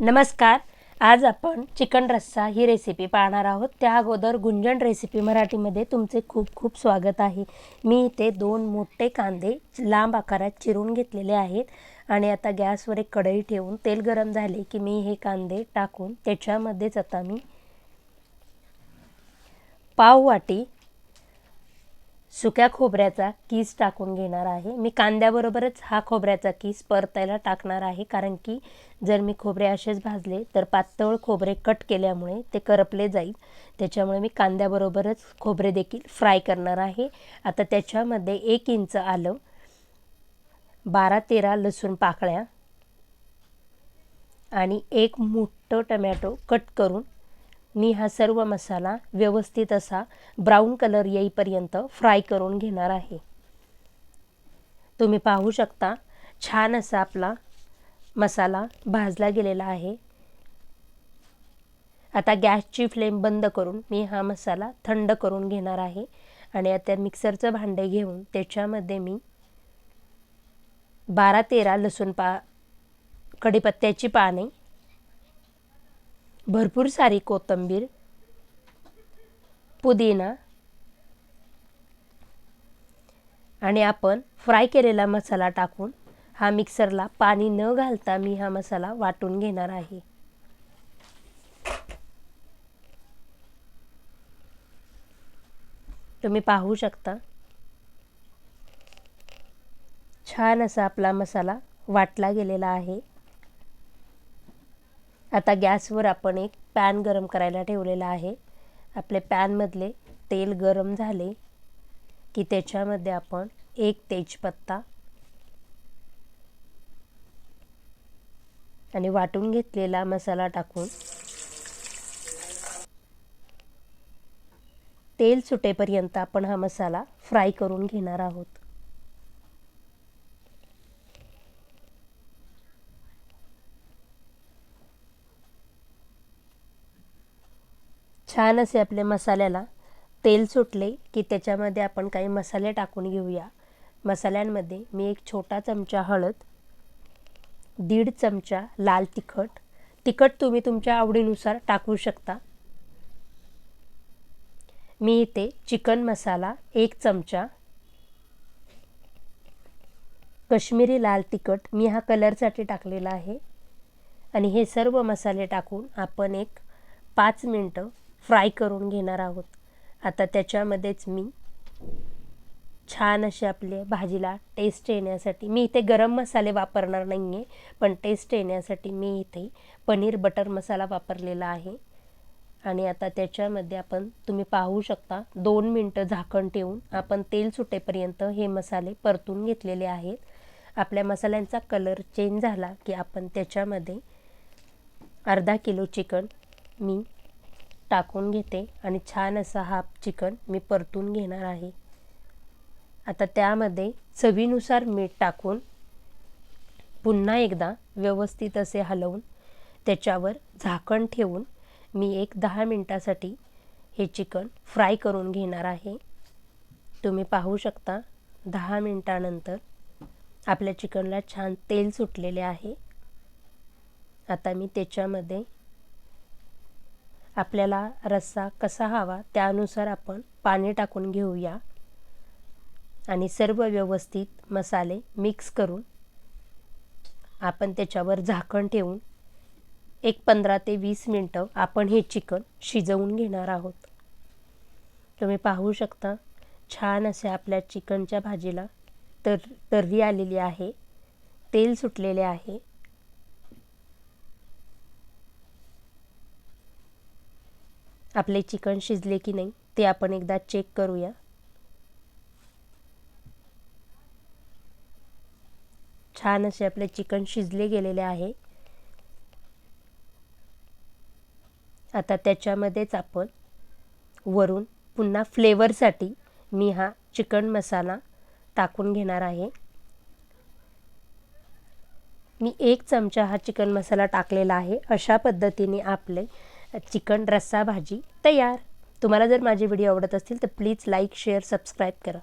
नमस्कार. आज आपण चिकन रस्सा ही रेसिपी पाहणार आहोत. त्या अगोदर गुंजन रेसिपी मराठीमध्ये तुमचे खूप खूप स्वागत आहे. मी इथे दोन मोठे कांदे लांब आकारात चिरून घेतलेले आहेत आणि आता गॅसवर एक कढई ठेवून तेल गरम झाले की मी हे कांदे टाकून त्याच्यामध्येच आता मी पाव वाटी सुक्या खोबऱ्याचा किस टाकून घेणार आहे. मी कांद्याबरोबरच हा खोबऱ्याचा किस परतायला टाकणार आहे. कारण की जर मी खोबरे असेच भाजले तर पातळ खोबरे कट केल्यामुळे ते करपले जाईल. त्याच्यामुळे मी कांद्याबरोबरच खोबरे देखील फ्राय करणार आहे. आता त्याच्यामध्ये एक इंच आलं बारा तेरा लसूण पाकळ्या आणि एक मोठं टमॅटो कट करून मी हा सर्व मसाला व्यवस्थित असा ब्राऊन कलर येईपर्यंत फ्राय करून घेणार आहे. तुम्ही पाहू शकता छान असा आपला मसाला भाजला गेलेला आहे. आता गॅसची फ्लेम बंद करून मी हा मसाला थंड करून घेणार आहे आणि आता मिक्सरचं भांडे घेऊन त्याच्यामध्ये मी बारा तेरा लसूण पा कढीपत्त्याची पाने भरपूर सारी कोथिंबीर पुदिना आणि आपण फ्राय केलेला मसाला टाकून हा मिक्सरला पाणी न घालता मी हा मसाला वाटून घेणार आहे. तुम्ही पाहू शकता. छान असा आपला मसाला वाटला गेलेला आहे. आता गॅसवर आपण एक पॅन गरम करायला ठेवलेला आहे. आपले पॅनमधले तेल गरम झाले की त्याच्यामध्ये आपण एक तेजपत्ता आणि वाटून घेतलेला मसाला टाकून तेल सुटेपर्यंत आपण हा मसाला फ्राय करून घेणार आहोत. छान असे आपल्या मसाल्याला. तेल सुटले की त्याच्यामध्ये आपण काही मसाले टाकून घेऊया. मसाल्यांमध्ये मी एक छोटा चमचा हळद दीड चमचा लाल तिखट. तिखट तुम्ही तुमच्या आवडीनुसार टाकू शकता. मी इथे चिकन मसाला एक चमचा. कश्मीरी लाल तिखट मी हा कलरसाठी टाकलेला आहे. आणि हे सर्व मसाले टाकून आपण एक पाच मिनटं फ्राय करून घेणार आहोत. आता त्याच्यामध्येच मी छान असे आपले भाजीला टेस्ट येण्यासाठी मी इथे गरम मसाले वापरणार नाही आहे पण टेस्ट येण्यासाठी मी इथे पनीर बटर मसाला वापरलेला आहे. आणि आता त्याच्यामध्ये आपण तुम्ही पाहू शकता दोन मिनटं झाकण ठेवून आपण तेल सुटेपर्यंत हे मसाले परतून घेतलेले आहेत. आपल्या मसाल्यांचा कलर चेंज झाला की आपण त्याच्यामध्ये अर्धा किलो चिकन मी टाकून घेते आणि छान असा हा चिकन मी परतून घेणार आहे. आता त्यामध्ये चवीनुसार मीठ टाकून पुन्हा एकदा व्यवस्थित असे हलवून त्याच्यावर झाकण ठेवून मी एक दहा मिनटासाठी हे चिकन फ्राय करून घेणार आहे. तुम्ही पाहू शकता दहा मिनटानंतर आपल्या चिकनला छान तेल सुटलेले आहे. आता मी त्याच्यामध्ये आपल्याला रस्सा कसा हवा त्यानुसार आपण पाणी टाकून घेऊया. आणि सर्व व्यवस्थित मसाले मिक्स करून आपण त्याच्यावर झाकण ठेवून एक पंधरा ते वीस मिनटं आपण हे चिकन शिजवून घेणार आहोत. तुम्ही पाहू शकता छान असे आपल्या चिकनच्या भाजीला तर तर्री आलेली आहे तेल सुटलेले आहे. आपले चिकन शिजले की नाही ते आपण एकदा चेक करूया. छान असे आपले चिकन शिजले गेलेले आहे. आता त्याच्यामध्येच आपण वरून पुन्हा फ्लेवरसाठी मी हा चिकन मसाला टाकून घेणार आहे. मी एक चमचा हा चिकन मसाला टाकलेला आहे. अशा पद्धतीने आपले चिकन रस्सा भाजी तयार. तुम्हाला जर माझे व्हिडिओ आवडत असतील तर प्लीज लाईक शेअर सबस्क्राईब करा.